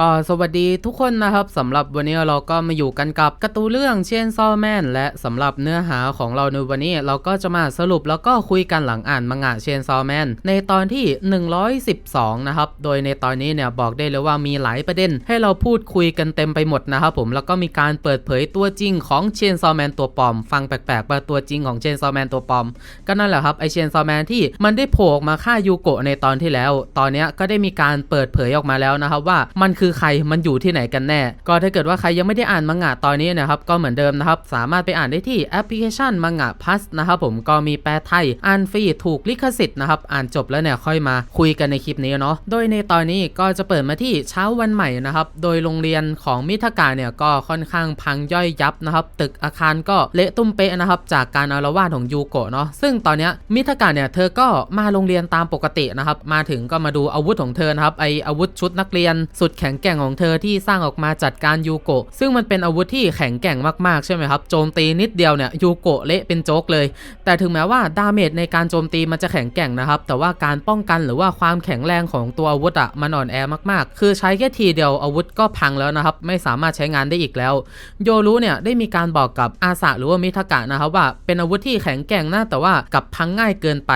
ก็สวัสดีทุกคนนะครับสำหรับวันนี้เราก็มาอยู่กันกับการ์ตูนเรื่องเชนซอแมนและสำหรับเนื้อหาของเราในวันนี้เราก็จะมาสรุปแล้วก็คุยกันหลังอ่านมังงะเชนซอแมนในตอนที่ 112 นะครับ โดยในตอนนี้เนี่ยบอกได้เลยว่ามีหลายประเด็น ให้เราพูดคุยกันเต็มไปหมดนะครับผมแล้วก็มีการเปิดเผยตัวจริงของเชนซอแมนตัวปลอม ฟังแปลกๆว่าตัวจริงของเชนซอแมนตัวปลอม ก็นั่นแหละครับไอเชนซอแมนที่มันได้โผล่มาฆ่ายูโกะในตอนที่แล้ว ตอนนี้ก็ได้มีการเปิดเผยออกมาแล้วนะครับว่ามันคือือใครมันอยู่ที่ไหนกันแน่ ก็ถ้าเกิดว่าใครยังไม่ได้อ่านมังงะตอนนี้นะครับก็เหมือนเดิมนะครับสามารถไปอ่านได้ที่แอปพลิเคชันมังงะพัสนะครับผมก็มีแปลไทยอ่านฟรีถูกลิขสิทธิ์นะครับอ่านจบแล้วเนี่ยค่อยมาคุยกันในคลิปนี้เนาะโดยในตอนนี้ก็จะเปิดมาที่เช้าวันใหม่นะครับโดยโรงเรียนของมิทากะเนี่ยก็ค่อนข้างพังย่อยยับนะครับตึกอาคารก็เละตุ้มเป๊ะนะครับจากการอารวาสของยูโกะเนาะซึ่งตอนนี้มิทากะเนี่ยเธอก็มาโรงเรียนตามปกตินะครับมาถึงก็มาดูอาวุธของเธอนะครับไออาวุธชุดนักเรียนสุดแข็งแกร่งของเธอที่สร้างออกมาจัดการยูโกะซึ่งมันเป็นอาวุธที่แข็งแกร่งมากๆใช่ไหมครับโจมตีนิดเดียวเนี่ยยูโกะเละเป็นโจ๊กเลย แต่ถึงแม้ว่าดาเมจในการโจมตีมันจะแข็งแกร่งนะครับแต่ว่าการป้องกันหรือว่าความแข็งแรงของตัวอาวุธอะมันอ่อนแอมากๆ คือใช้แค่ทีเดียวอาวุธก็พังแล้วนะครับไม่สามารถใช้งานได้อีกแล้ว โยรุเนี่ยได้มีการบอกกับอาสะหรือว่ามิทากะนะครับว่าเป็นอาวุธที่แข็งแกร่งนะแต่ว่ากับพังง่ายเกินไป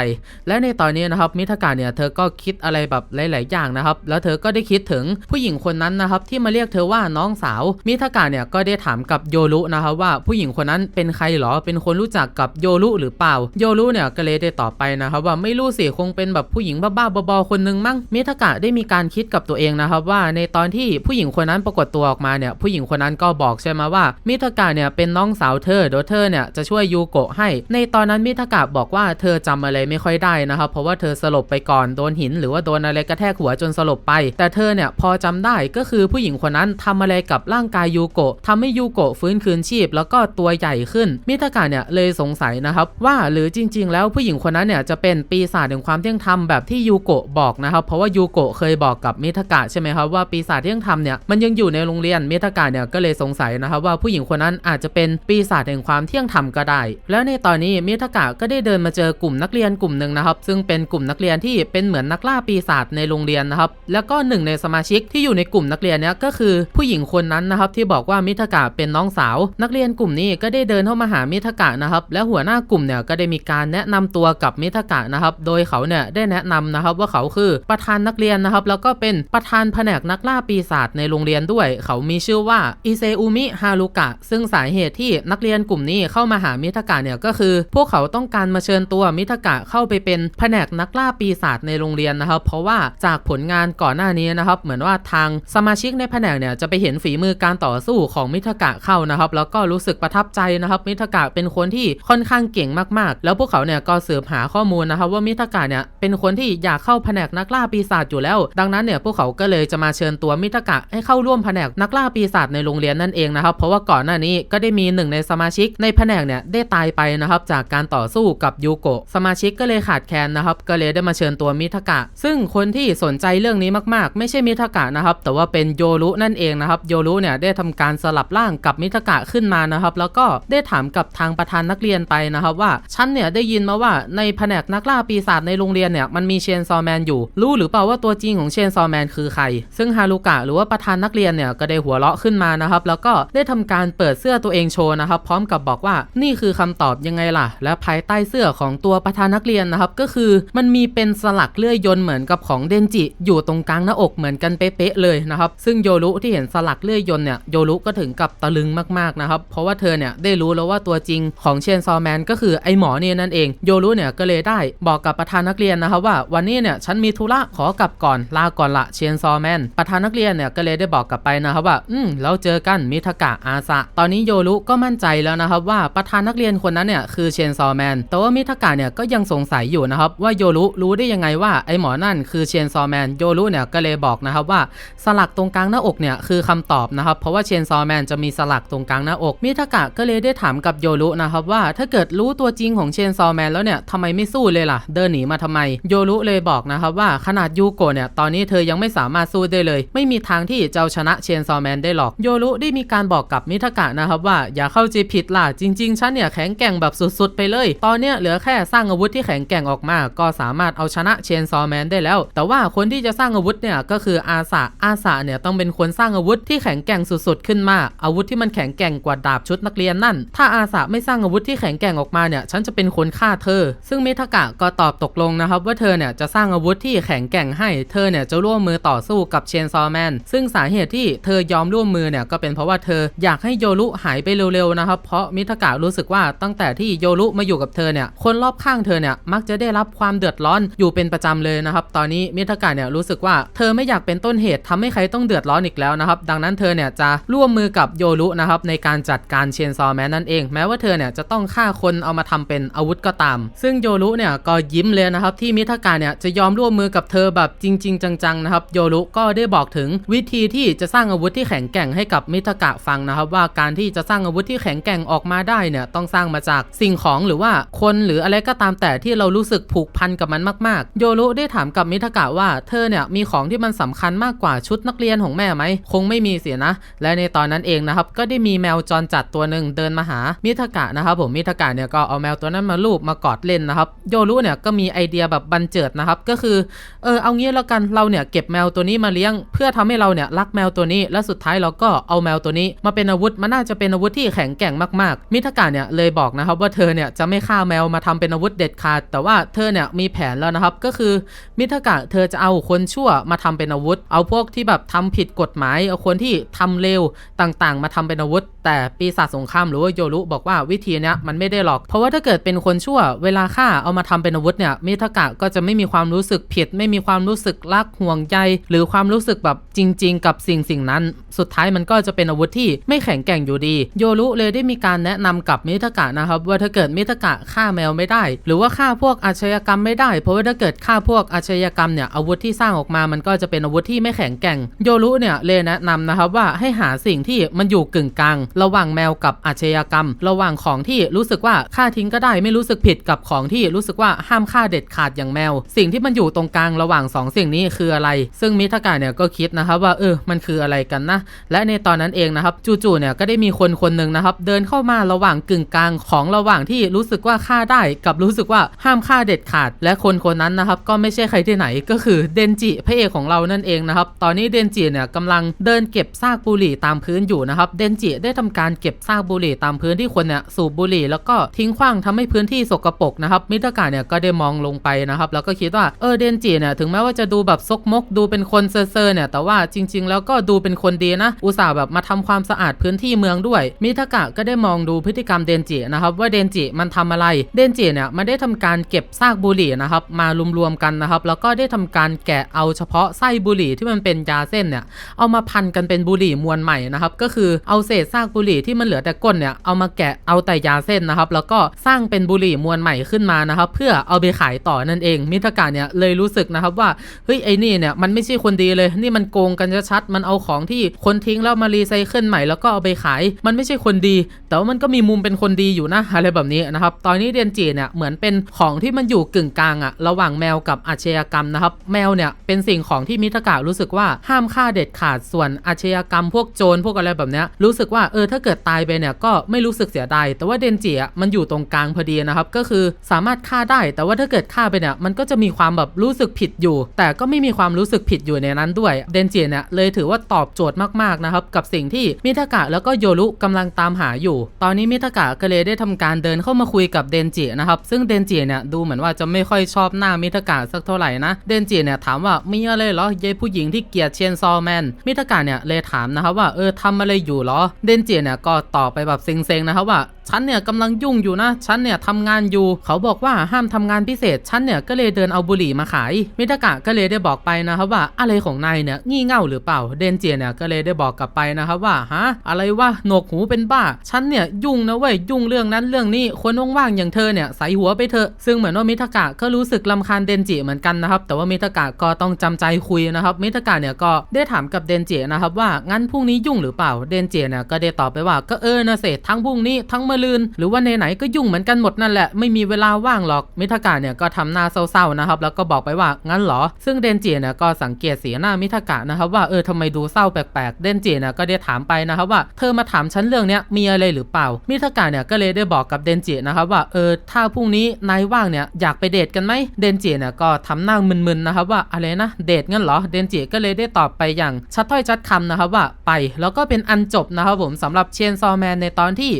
และในตอนนี้นะครับมิทากะเนี่ยเธอก็คิดอะไรแบบหลาย ๆ อย่างนะครับแล้วเธอก็ได้คิดถึงผู้หญิงคนนั้นนะครับที่มาเรียกเธอว่าน้องสาว มิทากะเนี่ยก็ได้ถามกับโยรุนะครับว่าผู้หญิงคนนั้นเป็นใครหรอเป็นคนรู้จักกับโยรุหรือเปล่า โยรุเนี่ยก็เลยได้ตอบไปนะครับว่าไม่รู้สิคงเป็นแบบผู้หญิงบ้าๆบอๆคนนึงมั้งมิทากะได้มีการคิดกับตัวเองนะครับว่าในตอนที่ผู้หญิงคนนั้นปรากฏตัวออกมาเนี่ยผู้หญิงคนนั้นก็บอกใช่ไหมว่ามิทากะเนี่ยเป็นน้องสาวเธอโดยเธอเนี่ยจะช่วยยูโกะให้ ในตอนนั้นมิทากะบอกว่าเธอจำอะไรไม่ค่อยได้นะครับเพราะว่าเธอสลบไปก่อนโดนหิน หรือว่าโดนอะไรกระแทกหัวจนสลบไป แต่เธอเนี่ยพอจำได้ก็คือผู้หญิงคนนั้นทำอะไรกับร่างกายยูโกะทำให้ยูโกะฟื้นคืนชีพ แล้วก็ตัวใหญ่ขึ้น มิทากะเนี่ยเลยสงสัยนะครับ ว่าหรือจริง ๆ แล้วผู้หญิงคนนั้นเนี่ยจะเป็นปีศาจแห่งความเที่ยงธรรมแบบที่ยูโกะบอกนะครับ เพราะว่ายูโกะเคยบอกกับมิทากะใช่ไหมครับว่าปีศาจเที่ยงธรรมเนี่ยมันยังอยู่ในโรงเรียนมิทากะเนี่ยก็เลยสงสัยนะครับว่าผู้หญิงคนนั้นอาจจะเป็นปีศาจแห่งความเที่ยงธรรมก็ได้ แล้วในตอนนี้มิทากะก็ได้เดินมาเจอกลุ่มนักเรียนกลุ่มหนึ่งนะครับ ซึ่งเป็นกลุ่มนักเรียนที่เป็นเหมือนนักล่าปีศาจในโรงเรียนนะครับแล้วก็หนึ่งในสมาชิกที่อยู่ในกลุ่มนักเรียนเนี้ยก็คือผู้หญิงคนนั้นนะครับที่บอกว่ามิทกะเป็นน้องสาว นักเรียนกลุ่มนี้ก็ได้เดินเข้ามาหามิทกะนะครับและหัวหน้ากลุ่มเนี่ยก็ได้มีการแนะนำตัวกับมิทกะนะครับโดยเขาเนี่ยได้แนะนำนะครับว่าเขาคือประธานนักเรียนนะครับแล้วก็เป็นประธานแผนกนักล่าปีศาจในโรงเรียนด้วย เขามีชื่อว่าอิเซอุมิฮารุกะซึ่งสาเหตุที่นักเรียนกลุ่มนี้เข้ามาหามิทกะเนี่ยก็คือ พวกเขาต้องการมาเชิญตัวมิทกะเข้าไปเป็นแผนกนักล่าปีศาจในโรงเรียนนะครับ เพราะว่าจากผลงานก่อนหน้านี้นะครับ เหมือนว่าทางสมาชิกในแผนกเนี่ยจะไปเห็นฝีมือการต่อสู้ของมิทกะเข้านะครับ แล้วก็รู้สึกประทับใจนะครับ มิทกะเป็นคนที่ค่อนข้างเก่งมากๆ แล้วพวกเขาเนี่ยก็สืบหาข้อมูลนะครับ ว่ามิทกะเนี่ยเป็นคนที่อยากเข้าแผนกนักล่าปีศาจอยู่แล้ว ดังนั้นเนี่ยพวกเขาก็เลยจะมาเชิญตัวมิทกะให้เข้าร่วมแผนกนักล่าปีศาจในโรงเรียนนั่นเองนะครับเพราะว่าก่อนหน้านี้ก็ได้มีหนึ่งในสมาชิกในแผนกเนี่ยได้ตายไปนะครับจากการต่อสู้กับยูโกะสมาชิกก็เลยขาดแคลนนะครับก็เลยได้มาเชิญตัวมิทกะ ซึ่งคนที่สนใจเรื่องนี้มากๆ ไม่ใช่มิทกะนะครับแต่ว่าเป็นโยรุนั่นเองนะครับโยรุเนี่ยได้ทำการสลับร่างกับมิทกะขึ้นมานะครับ แล้วก็ได้ถามกับทางประธานนักเรียนไปนะครับว่าฉันเนี่ยได้ยินมาว่าในแผนกนักล่าปีศาจในโรงเรียนเนี่ยมันมีเชนซอแมนอยู่ รู้หรือเปล่าว่าตัวจริงของเชนซอแมนคือใคร ซึ่งฮารุกะหรือว่าประธานนักเรียนเนี่ยก็ได้หัวเราะขึ้นมานะครับ แล้วก็ได้ทำการเปิดเสื้อตัวเองโชว์นะครับ พร้อมกับบอกว่านี่คือคำตอบยังไงล่ะ และภายใต้เสื้อของตัวประธานนักเรียนนะครับ ก็คือมันมีเป็นสลักเลื่อยยนต์เหมือนกับของเดนจิ อยู่ตรงกลางหน้าอกเหมือนกันเป๊ะๆเลยนะครับ ซึ่งโยรุที่เห็นสลักเลื่อยยนเนี่ยโยรุก็ถึงกับตะลึงมากๆนะครับ เพราะว่าเธอเนี่ยได้รู้แล้วว่าตัวจริงของเชนซอแมนก็คือไอหมอนี่นั่นเองโยรุเนี่ยก็เลยได้บอกกับประธานนักเรียนนะครับว่าวันนี้เนี่ยฉันมีธุระขอกลับก่อนลาก่อนละเชนซอแมนประธานนักเรียนเนี่ยก็เลยได้บอกกลับไปนะครับว่า อืมแล้วเจอกันมิทากะอาสะตอนนี้โยรุก็มั่นใจแล้วนะครับว่าประธานนักเรียนคนนั้นเนี่ยคือเชนซอแมนแต่ว่ามิทากะเนี่ยก็ยังสงสัยอยู่นะครับว่าโยรุรู้ได้ยังไงว่าไอหมอนั่นคือเชนซอแมนโยรุเนี่ยก็เลยบอกนะครับว่าสลักตรงกลางหน้าอกเนี่ยคือคำตอบนะครับ เพราะว่าเชนซอแมนจะมีสลักตรงกลางหน้าอก มิทากะก็เลยได้ถามกับโยรุนะครับว่าถ้าเกิดรู้ตัวจริงของเชนซอแมนแล้วเนี่ยทำไมไม่สู้เลยล่ะ เดินหนีมาทำไม โยรุเลยบอกนะครับว่าขนาดยูโกะเนี่ยตอนนี้เธอยังไม่สามารถสู้ได้เลย ไม่มีทางที่จะชนะเชนซอแมนได้หรอก โยรุได้มีการบอกกับมิทากะนะครับว่าอย่าเข้าใจผิดล่ะจริงๆฉันเนี่ยแข็งแกร่งแบบสุดๆไปเลย ตอนเนี้ยเหลือแค่สร้างอาวุธที่แข็งแกร่งออกมา ก็สามารถเอาชนะเชนซอแมนได้แล้ว แต่ว่าคนที่จะสร้างอาวุธเนี่ยก็คืออาสะอาสาเนี่ยต้องเป็นคนสร้างอาวุธที่แข็งแกร่งสุดๆขึ้นมา อาวุธที่มันแข็งแกร่งกว่าดาบชุดนักเรียนนั่น ถ้าอาสาไม่สร้างอาวุธที่แข็งแกร่งออกมาเนี่ย ฉันจะเป็นคนฆ่าเธอ ซึ่งมิทากะก็ตอบตกลงนะครับ ว่าเธอเนี่ยจะสร้างอาวุธที่แข็งแกร่งให้ เธอเนี่ยจะร่วมมือต่อสู้กับเชนซอแมน ซึ่งสาเหตุที่เธอยอมร่วมมือเนี่ยก็เป็นเพราะว่าเธออยากให้โยรุหายไปเร็วๆนะครับ เพราะมิทากะรู้สึกว่าตั้งแต่ที่โยรุมาอยู่กับเธอเนี่ย คนรอบข้างเธอเนี่ยมักจะได้รับความเดือดร้อนอยู่เป็นประจำเลยนะครับ ตอนนี้มิทากะเนี่ยรู้สึกว่าเธอไม่อยากเป็นต้นเหตุทำให้ใครต้องเดือดร้อนอีกแล้วนะครับ ดังนั้นเธอเนี่ยจะร่วมมือกับโยรุนะครับในการจัดการเชนซอแมนนั่นเอง แม้ว่าเธอเนี่ยจะต้องฆ่าคนเอามาทำเป็นอาวุธก็ตาม ซึ่งโยรุเนี่ยก็ยิ้มเลยนะครับที่มิทากะเนี่ยจะยอมร่วมมือกับเธอแบบจริง ๆ จังๆนะครับโยรุก็ได้บอกถึงวิธีที่จะสร้างอาวุธที่แข็งแกร่งให้กับมิทากะฟังนะครับ ว่าการที่จะสร้างอาวุธที่แข็งแกร่งออกมาได้เนี่ยต้องสร้างมาจากสิ่งของหรือว่าคนหรืออะไรก็ตามแต่ที่เรารู้สึกผูกพันกับมันมากๆ โยรุได้ถามกับมิทากะว่าเธอเนี่ยมีของที่มันสำคัญมากกว่าชุดนักเรียนของแม่ไหม คงไม่มีเสียนะ และในตอนนั้นเองนะครับ ก็ได้มีแมวจรจัดตัวหนึ่งเดินมาหามิทากะนะครับผมมิทากะเนี่ยก็เอาแมวตัวนั้นมาลูบมากอดเล่นนะครับ โยรุเนี่ยก็มีไอเดียแบบบันเจิดนะครับ ก็คือ เออเอางี้แล้วกันเราเนี่ยเก็บแมวตัวนี้มาเลี้ยง เพื่อทำให้เราเนี่ยรักแมวตัวนี้ และสุดท้ายเราก็เอาแมวตัวนี้ มาเป็นอาวุธมันน่าจะเป็นอาวุธที่แข็งแกร่งมากๆ มิทากะเนี่ยเลยบอกนะครับว่าเธอเนี่ยจะไม่ฆ่าแมวมาทำเป็นอาวุธเด็ดขาด แต่ว่าเธอเนี่ยมีแผนแล้วนะครับก็คือมิทากะเธอจะเอาคนชั่วมาทำเป็นอาวุธ เอาพวกที่แบบทำผิดกฎหมายเอาคนที่ทำเลวต่างๆ มาทำเป็นอาวุธ แต่ปีศาจสงครามหรือว่าโยรุบอกว่าวิธีนี้มันไม่ได้หรอก เพราะว่าถ้าเกิดเป็นคนชั่ว เวลาฆ่าเอามาทำเป็นอาวุธเนี่ยมิทากะก็จะไม่มีความรู้สึกผิด ไม่มีความรู้สึกรักห่วงใยหรือความรู้สึกแบบจริง ๆ กับสิ่งสิ่งนั้น สุดท้ายมันก็จะเป็นอาวุธที่ไม่แข็งแกร่งอยู่ดี โยรุเลยได้มีการแนะนำกับมิทากะนะครับ ว่าถ้าเกิดมิทากะฆ่าแมวไม่ได้ หรือว่าฆ่าพวกอาชญากรรมไม่ได้ เพราะว่าถ้าเกิดฆ่าพวกอาชญากรรมเนี่ยอาวุธที่สร้างออกมามันก็จะเป็นอาวุธที่ไม่แข็งแก่ง โยรุเนี่ยเลยแนะนำนะครับว่าให้หาสิ่งที่มันอยู่กึ่งกลาง ระหว่างแมวกับอาชญากรรม ระหว่างของที่รู้สึกว่าฆ่าทิ้งก็ได้ไม่รู้สึกผิดกับของที่รู้สึกว่าห้ามฆ่าเด็ดขาดอย่างแมว สิ่งที่มันอยู่ตรงกลางระหว่างสองสิ่งนี้คืออะไร ซึ่งมิทากะเนี่ยก็คิดนะครับว่าเออมันคืออะไรกันนะ และในตอนนั้นเองนะครับจู่ๆเนี่ยก็ได้มีคนคนหนึ่งนะครับเดินเข้ามาระหว่างกึ่งกลางของระหว่างที่รู้สึกว่าฆ่าได้กับรู้สึกว่าห้ามฆ่าเด็ดขาด และคนคนนั้นนะครับก็ไม่ใช่ใครที่ไหนก็คือเดนจิพระเอกของเรานั่นเองนะครับตอนนี้เดนจิเนี่ยกำลังเดินเก็บซากบุหรี่ตามพื้นอยู่นะครับ เดนจิได้ทำการเก็บซากบุหรี่ตามพื้นที่คนเนี่ยสูบบุหรี่แล้วก็ทิ้งขว้างทำให้พื้นที่สกปรกนะครับ มิตากะเนี่ยก็ได้มองลงไปนะครับ แล้วก็คิดว่าเออเดนจิเนี่ยถึงแม้ว่าจะดูแบบซกมก ดูเป็นคนเซอร์ๆเนี่ยแต่ว่าจริง ๆ แล้วก็ดูเป็นคนดีนะ อุตส่าห์แบบมาทำความสะอาดพื้นที่เมืองด้วย มิทากะก็ได้มองดูพฤติกรรมเดนจินะครับว่าเดนจิมันทำอะไร เดนจิเนี่ยมันได้ทำการเก็บซากบุหรี่นะครับมารวมๆกันนะครับ แล้วก็ได้ทำการแกะเอาเฉพาะไส้บุหรี่ที่มันเป็นยาเส้นเนี่ยเอามาพันกันเป็นบุหรี่มวลใหม่นะครับก็คือเอาเศษซากบุหรี่ที่มันเหลือแต่ก้นเนี่ยเอามาแกะเอาแต่ยาเส้นนะครับแล้วก็สร้างเป็นบุหรี่มวลใหม่ขึ้นมานะครับเพื่อเอาไปขายต่อนั่นเอง มิทกะเนี่ยเลยรู้สึกนะครับว่าเฮ้ยไอ้นี่เนี่ยมันไม่ใช่คนดีเลย นี่มันโกงกันชัดมันเอาของที่คนทิ้งแล้วมารีไซเคิลใหม่แล้วก็เอาไปขาย มันไม่ใช่คนดี แต่ว่ามันก็มีมุมเป็นคนดีอยู่นะอะไรแบบนี้นะครับตอนนี้เดนจิเนี่ยเหมือนเป็นของที่มันอยู่กึ่งกลางอะระหว่างแมวกับอาชญากรรมนะครับแมวเนี่ยเป็นสิ่งของที่มิทกะรู้สึกว่าห้ามฆ่าเด็ดขาดส่วนอาชญากรรมพวกโจรพวกอะไรแบบเนี้ยรู้สึกว่าเออถ้าเกิดตายไปเนี่ยก็ไม่รู้สึกเสียดายแต่ว่าเดนจิอะมันอยู่ตรงกลางพอดีนะครับก็คือสามารถฆ่าได้ แต่ว่าถ้าเกิดฆ่าไปเนี่ยมันก็จะมีความแบบรู้สึกผิดอยู่ แต่ก็ไม่มีความรู้สึกผิดอยู่ในนั้นด้วยเดนจิเนี่ยเลยถือว่าตอบโจทย์มากๆนะครับกับสิ่งที่มิทากะแล้วก็โยรุกำลังตามหาอยู่ ตอนนี้มิทากะก็เลยได้ทำการเดินเข้ามาคุยกับเดนจินะครับซึ่งเดนจิเนี่ยดูเหมือนว่าจะไม่ค่อยชอบหน้ามิทากะสักเท่าไหร่นะเดนจิเนี่ยถามว่ามีอะไรเหรอยายผู้หญิงที่เกลียเชนซอแมนมิทากะเนี่ยเลยถามนะครับว่าเออทำอะไรอยู่หรอ เดนจิเนี่ยก็ตอบไปแบบเซ็งๆนะครับว่า ฉันเนี่ยกำลังยุ่งอยู่นะ ฉันเนี่ยทำงานอยู่ เขาบอกว่าห้ามทำงานพิเศษ ฉันเนี่ยก็เลยเดินเอาบุหรี่มาขาย มิทากะก็เลยได้บอกไปนะครับว่าอะไรของนายเนี่ยงี่เง่าหรือเปล่า เดนเจียเนี่ยก็เลยได้บอกกลับไปนะครับว่าฮะอะไรวะหนวกหูเป็นบ้า ฉันเนี่ยยุ่งนะเว้ยยุ่งเรื่องนั้นเรื่องนี้คนว่างๆอย่างเธอเนี่ยใส่หัวไปเถอะ ซึ่งเหมือนว่ามิทากะก็รู้สึกลำคาญเดนจิเหมือนกันนะครับ แต่ว่ามิทากะก็ต้องจำใจคุยนะครับมิทากะเนี่ยก็ได้ถามกับเดนจินะครับว่างั้นพรุ่งนี้ยุ่งหรือเปล่า เดนจิเนี่ยก็ได้ตอบไปว่าก็เออนะเสร็จทั้งพรุ่งนี้ทั้งมะะรืน หรือว่าในไหนก็ยุ่งเหมือนกันหมดนั่นแหละ ไม่มีเวลาว่างหรอก มิทากะเนี่ยก็ทำหน้าเศร้าๆนะครับ แล้วก็บอกไปว่างั้นเหรอ ซึ่งเดนจิเนี่ยก็สังเกตสีหน้ามิทากะนะครับว่าเออทำไมดูเศร้าแปลกๆ เดนจิเนี่ยก็ได้ถามไปนะครับว่าเธอมาถามฉันเรื่องเนี้ยมีอะไรหรือเปล่า มิทากะเนี่ยก็เลยได้บอกกับเดนจินะครับว่าเออถ้าพรุ่งนี้นายว่างเนี่ยอยากไปเดทกันไหมเดนจิเนี่ยก็ทำหน้ามึนๆนะครับว่าอะไรนะเดทงั้นเหรอเดนจิก็เลยได้ตอบไปอย่างชัดถ้อยชัดคำนะครับว่าไป แล้วก็เป็นอันจบนะครับผมสำหรับเชนซอแมนในตอนที่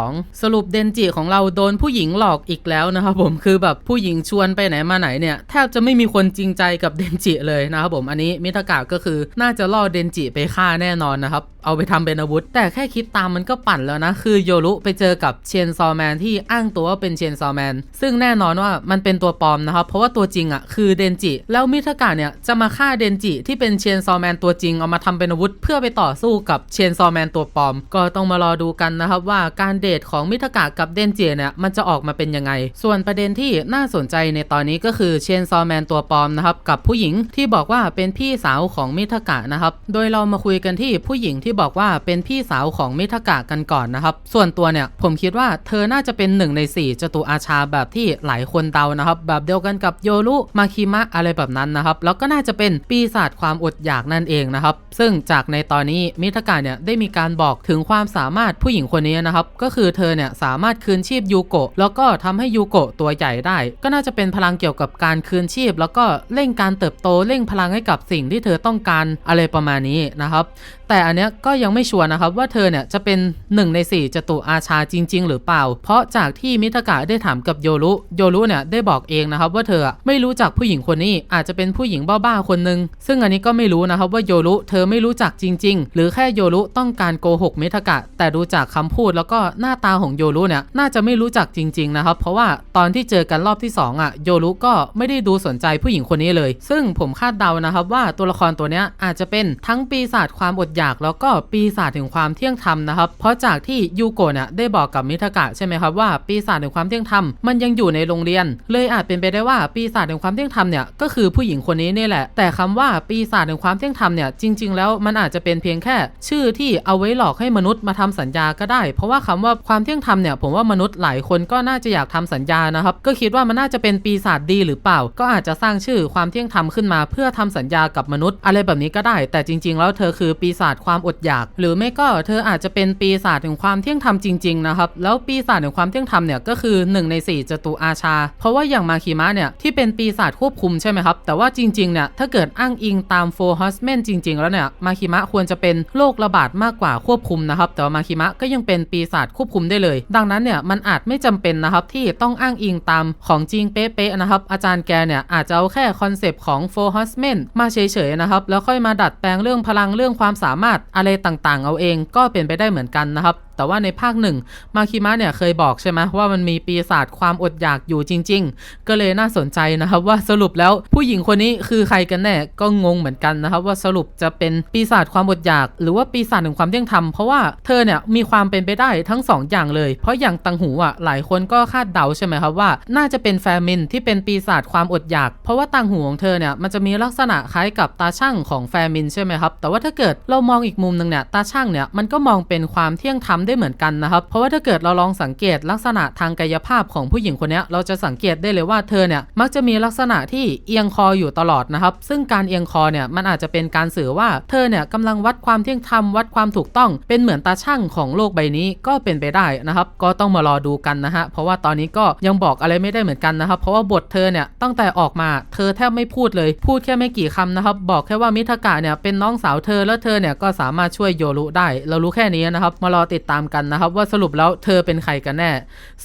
12 สรุปเดนจิของเราโดนผู้หญิงหลอกอีกแล้วนะครับผมคือแบบผู้หญิงชวนไปไหนมาไหนเนี่ยแทบจะไม่มีคนจริงใจกับเดนจิเลยนะครับผมอันนี้มิทากะก็คือน่าจะล่อเดนจิไปฆ่าแน่นอนนะครับเอาไปทำเป็นอาวุธ แต่แค่คิดตามมันก็ปั่นแล้วนะ คือโยรุไปเจอกับเชนซอแมนที่อ้างตัวว่าเป็นเชนซอแมนซึ่งแน่นอนว่ามันเป็นตัวปลอมนะครับ เพราะว่าตัวจริงอะคือเดนจิ แล้วมิทากะเนี่ยจะมาฆ่าเดนจิที่เป็นเชนซอแมนตัวจริงเอามาทำเป็นอาวุธ เพื่อไปต่อสู้กับเชนซอแมนตัวปลอม ก็ต้องมารอดูกันนะครับว่าการเดทของมิทากะกับเดนเจิเนี่ยมันจะออกมาเป็นยังไง ส่วนประเด็นที่น่าสนใจในตอนนี้ก็คือเชนซอแมนตัวปลอมนะครับกับผู้หญิงที่บอกว่าเป็นพี่สาวของมิทากะนะครับโดยเรามาคุยกันที่ผู้หญิงที่บอกว่าเป็นพี่สาวของมิทากะกันก่อนนะครับส่วนตัวเนี่ยผมคิดว่าเธอน่าจะเป็นหนึ่งในสี่จตุอาชาแบบที่หลายคนเดานะครับแบบเดียวกันกับโยรุมาคิมะอะไรแบบนั้นนะครับแล้วก็น่าจะเป็นปีศาจความอดอยากนั่นเองนะครับซึ่งจากในตอนนี้มิทากะเนี่ยได้มีการบอกถึงความสามารถผู้หญิงคนนี้นะครับก็คือเธอเนี่ยสามารถคืนชีพยูโกะแล้วก็ทำให้ยูโกะตัวใหญ่ได้ ก็น่าจะเป็นพลังเกี่ยวกับการคืนชีพ แล้วก็เร่งการเติบโตเร่งพลังให้กับสิ่งที่เธอต้องการอะไรประมาณนี้นะครับ แต่อันเนี้ยก็ยังไม่ชัวร์นะครับว่าเธอเนี่ยจะเป็นหนึ่งในสี่จตุอาชาจริง ๆ หรือเปล่า เพราะจากที่มิทากะได้ถามกับโยรุโยรุเนี่ยได้บอกเองนะครับว่าเธอไม่รู้จักผู้หญิงคนนี้อาจจะเป็นผู้หญิงบ้าๆคนหนึ่งซึ่งอันนี้ก็ไม่รู้นะครับว่าโยรุเธอไม่รู้จักจริง ๆ หรือแค่โยรุต้องการโกหกมิทากะ แต่ดูจากคำพูดแล้วก็หน้าตาของโยรุเนี่ยน่าจะไม่รู้จักจริงๆนะครับเพราะว่าตอนที่เจอกันรอบที่สองอะโยรุก็ไม่ได้ดูสนใจผู้หญิงคนนี้เลย ซึ่งผมคาดเดานะครับว่าตัวละครตัวเนี้ยอาจจะเป็นทั้งปีศาจความอดอยาก แล้วก็ปีศาจถึงความเที่ยงธรรมนะครับเพราะจากที่ยูโกะเนี่ยได้บอกกับมิทากะใช่ไหมครับว่าปีศาจถึงความเที่ยงธรรมมันยังอยู่ในโรงเรียน เลยอาจเป็นไปได้ว่าปีศาจถึงความเที่ยงธรรมเนี่ยก็คือผู้หญิงคนนี้นี่แหละ แต่คำว่าปีศาจถึงความเที่ยงธรรมเนี่ยจริง ๆ แล้วมันอาจจะเป็นเพียงแค่ ชื่อที่เอาไว้หลอกให้มนุษย์มาทำสัญญาก็ได้ เพราะว่าคำว่าความเที่ยงธรรมเนี่ยผมว่ามนุษย์หลายคนก็น่าจะอยากทำสัญญานะครับก็คิดว่ามันน่าจะเป็นปีศาจดีหรือเปล่า ก็อาจจะสร้างชื่อความเที่ยงธรรมขึ้นมา เพื่อทำสัญญากับมนุษย์ อะไรแบบนี้ก็ได้ แต่จริง ๆ แล้วเธอคือปีศาจความอดอยาก หรือไม่ก็เธออาจจะเป็นปีศาจถึงความเที่ยงธรรมจริงๆนะครับแล้วปีศาจถึงความเที่ยงธรรมเนี่ยก็คือ 1 ใน 4จตุอาชา เพราะว่าอย่างมาคิมะเนี่ยที่เป็นปีศาจควบคุมใช่ไหมครับแต่ว่าจริงๆเนี่ยถ้าเกิดอ้างอิงตามโฟร์ฮอสเมนจริง ๆ แล้วเนี่ยมาคิมะควรจะเป็นโรคระบาดมากกว่าควบคุมนะครับแต่ว่ามาคิมะก็ยังเป็นปีศาจควบคุมได้เลย ดังนั้นเนี่ยมันอาจไม่จำเป็นนะครับที่ต้องอ้างอิงตามของจริงเป๊ะๆนะครับอาจารย์แกเนี่ยอาจจะเอาแค่คอนเซปต์ของโฟร์ฮอสเมนมาเฉยๆนะครับแล้วค่อยมาดัดแปลงเรื่องพลังเรื่องความสามารถอะไรต่างๆ เอาเองก็เป็นไปได้เหมือนกันนะครับ แต่ว่าในภาคหนึ่งมาคิมะเนี่ยเคยบอกใช่ไหมว่ามันมีปีศาจความอดอยากอยู่จริง ๆ ก็เลยน่าสนใจนะครับว่าสรุปแล้วผู้หญิงคนนี้คือใครกันแน่ก็งงเหมือนกันนะครับว่าสรุปจะเป็นปีศาจความอดอยาก หรือว่าปีศาจแห่งความเที่ยงธรรมเพราะว่าเธอเนี่ยมีความเป็นไปได้ทั้งสองอย่างเลย เพราะอย่างตังหูอะหลายคนก็คาดเดาใช่ไหมครับว่า น่าจะเป็นแฟมินที่เป็นปีศาจความอดอยาก เพราะว่าตังหูของเธอเนี่ยมันจะมีลักษณะคล้ายกับตาช่างของแฟมินใช่ไหมครับแต่ว่าถ้าเกิดเรามองอีกมุมหนึ่งเนี่ยตาช่างเนี่ยมันก็มองเป็นความเที่ยงธรรมได้เหมือนกันนะครับเพราะว่าถ้าเกิดเราลองสังเกตลักษณะทางกายภาพของผู้หญิงคนนี้เราจะสังเกตได้เลยว่าเธอเนี่ยมักจะมีลักษณะที่เอียงคออยู่ตลอดนะครับซึ่งการเอียงคอเนี่ยมันอาจจะเป็นการสื่อว่าเธอเนี่ยกำลังวัดความเที่ยงธรรมวัดความถูกต้อง เป็นเหมือนตาช่างของโลกใบนี้ก็เป็นไปได้นะครับ ก็ต้องมารอดูกันนะฮะเพราะว่าตอนนี้ก็ยังบอกอะไรไม่ได้เหมือนกันนะครับ เพราะว่าบทเธอเนี่ยตั้งแต่ออกมาเธอแทบไม่พูดเลย พูดแค่ไม่กี่คำนะครับ บอกแค่ว่ามิทากะเนี่ยเป็นน้องสาวเธอแล้วเธอเนี่ยก็สามารถช่วยโยรุได้ เรารู้แค่นี้นะครับมารอติดตามามกันนะครับ ว่าสรุปแล้วเธอเป็นใครกันแน่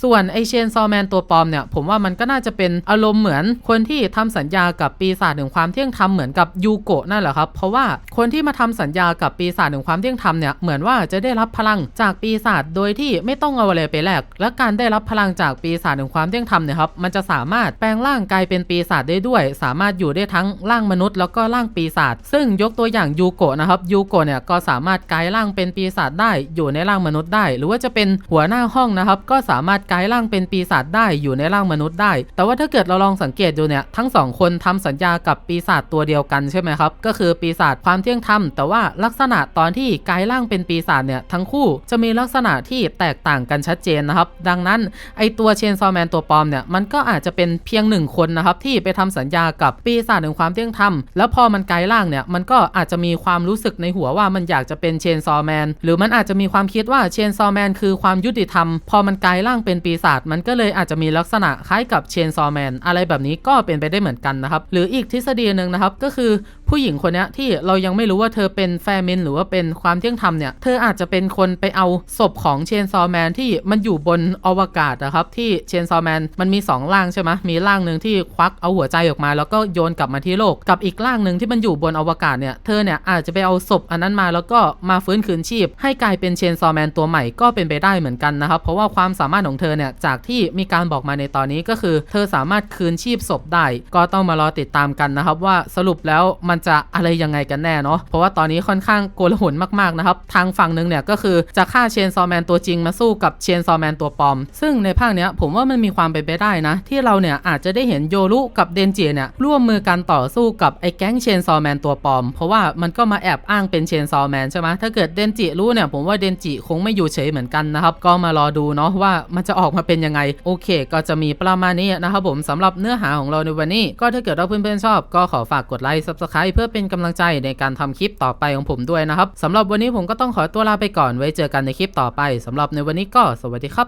ส่วนไอเชนซอแมนตัวปลอมเนี่ย ผมว่ามันก็น่าจะเป็นอารมณ์เหมือนคนที่ทำสัญญากับปีศาจถึงความเที่ยงธรรมเหมือนกับยูโกะนั่นแหละครับ เพราะว่าคนที่มาทำสัญญากับปีศาจถึงความเที่ยงธรรมเนี่ย เหมือนว่าจะได้รับพลังจากปีศาจโดยที่ไม่ต้องเอาอะไรไปแลก และการได้รับพลังจากปีศาจถึงความเที่ยงธรรมเนี่ยครับ มันจะสามารถแปลงร่างกายเป็นปีศาจได้ด้วย สามารถอยู่ได้ทั้งร่างมนุษย์ แล้วก็ร่างปีศาจ ซึ่งยกตัวอย่างยูโกะนะครับ ยูโกะเนี่ยก็สามารถกลายร่างเป็นปีศาจได้อยู่ในร่างมนุษย์นุษย์ได้ หรือว่าจะเป็นหัวหน้าห้องนะครับ ก็สามารถกลายร่างเป็นปีศาจได้อยู่ในร่างมนุษย์ได้ แต่ว่าถ้าเกิดเราลองสังเกตดูเนี่ยทั้งสองคนทำสัญญากับปีศาจตัวเดียวกันใช่ไหมครับ ก็คือปีศาจความเที่ยงธรรม แต่ว่าลักษณะตอนที่กลายร่างเป็นปีศาจเนี่ยทั้งคู่จะมีลักษณะที่แตกต่างกันชัดเจนนะครับ ดังนั้นไอตัวเชนซอแมนตัวปลอมเนี่ยมันก็อาจจะเป็นเพียงหนึ่งคนนะครับที่ไปทำสัญญากับปีศาจแห่งความเที่ยงธรรม แล้วพอมันกลายร่างเนี่ยมันก็อาจจะมีความรู้สึกในหัวว่ามันอยากจะเป็นเชนซอแมนหรือมันอาจจะมีความคิดว่าเชนซอแมนคือความยุติธรรม พอมันกลายร่างเป็นปีศาจมันก็เลยอาจจะมีลักษณะคล้ายกับเชนซอแมนอะไรแบบนี้ก็เป็นไปได้เหมือนกันนะครับ หรืออีกทฤษฎีหนึ่งนะครับก็คือ ผู้หญิงคนนี้ที่เรายังไม่รู้ว่าเธอเป็นแฟมินหรือว่าเป็นความเที่ยงธรรมเนี่ย เธออาจจะเป็นคนไปเอาศพของเชนซอแมนที่มันอยู่บนอวกาศนะครับ ที่เชนซอแมนมันมีสองร่างใช่ไหมมีร่างหนึ่งที่ควักเอาหัวใจออกมา แล้วก็โยนกลับมาที่โลก กับอีกร่างหนึ่งที่มันอยู่บนอวกาศเนี่ย เธอเนี่ยอาจจะไปเอาศพอันนั้นมาแล้วก็มาฟื้นคืนชีพ ให้กลายเป็นเชนซอแมนตัวใหม่ก็เป็นไปได้เหมือนกันนะครับ เพราะว่าความสามารถของเธอเนี่ยจากที่มีการบอกมาในตอนนี้ก็คือ เธอสามารถคืนชีพศพได้ ก็ต้องมารอติดตามกันนะครับว่าสรุปแล้วมันจะอะไรยังไงกันแน่เนาะเพราะว่าตอนนี้ค่อนข้างโกลาหลมากๆนะครับทางฝั่งหนึ่งเนี่ยก็คือจะฆ่าเชนซอแมนตัวจริงมาสู้กับเชนซอแมนตัวปลอม ซึ่งในภาคเนี้ยผมว่ามันมีความเป็นไปได้นะ ที่เราเนี่ยอาจจะได้เห็นโยรุกับเดนจิเนี่ยร่วมมือกันต่อสู้กับไอ้แก๊งเชนซอแมนตัวปลอม เพราะว่ามันก็มาแอบอ้างเป็นเชนซอแมนใช่ไหมถ้าเกิดเดนจิรู้เนี่ยผมว่าเดนจิคงไม่อยู่เฉยเหมือนกันนะครับก็มารอดูเนาะว่ามันจะออกมาเป็นยังไงโอเค ก็จะมีประมาณนี้นะครับผมสำหรับเนื้อหาของเราในวันนี้ ก็ถ้าเกิดว่าเพื่อนๆชอบ ก็ขอฝากกดไลค์ subscribe เพื่อเป็นกำลังใจในการทำคลิปต่อไปของผมด้วยนะครับสำหรับวันนี้ผมก็ต้องขอตัวลาไปก่อนไว้เจอกันในคลิปต่อไปสำหรับในวันนี้ก็สวัสดีครับ